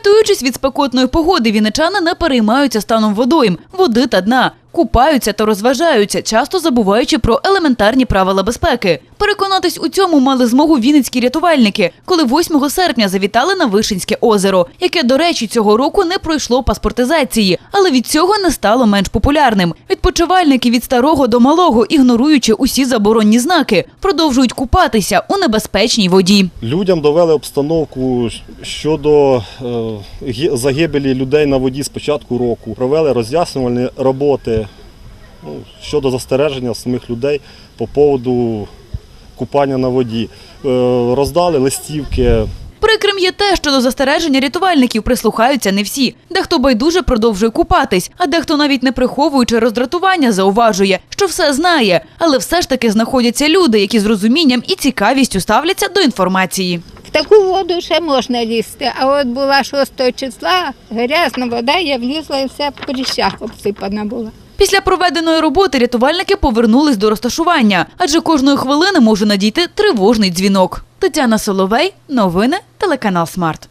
Рятуючись від спекотної погоди, віничани не переймаються станом водойм, води та дна. Купаються та розважаються, часто забуваючи про елементарні правила безпеки. Переконатись у цьому мали змогу вінницькі рятувальники, коли 8 серпня завітали на Вишинське озеро, яке, до речі, цього року не пройшло паспортизації, але від цього не стало менш популярним. Відпочивальники від старого до малого, ігноруючи усі заборонні знаки, продовжують купатися у небезпечній воді. Людям довели обстановку щодо е, загибелі людей на воді з початку року. Провели роз'яснювальні роботи ну, щодо застереження самих людей по поводу купання на воді. Е, Роздали листівки. Прикрим є те, що до застереження рятувальників прислухаються не всі. Дехто байдуже продовжує купатись, а дехто навіть не приховуючи роздратування, зауважує, що все знає, але все ж таки знаходяться люди, які з розумінням і цікавістю ставляться до інформації. В таку воду ще можна лізти, а от була 6 числа, грязна вода, я влізла і вся в прищах обсипана була. Після проведеної роботи рятувальники повернулись до розташування, адже кожної хвилини може надійти тривожний дзвінок. Тетяна Соловей, новини, телеканал Смарт.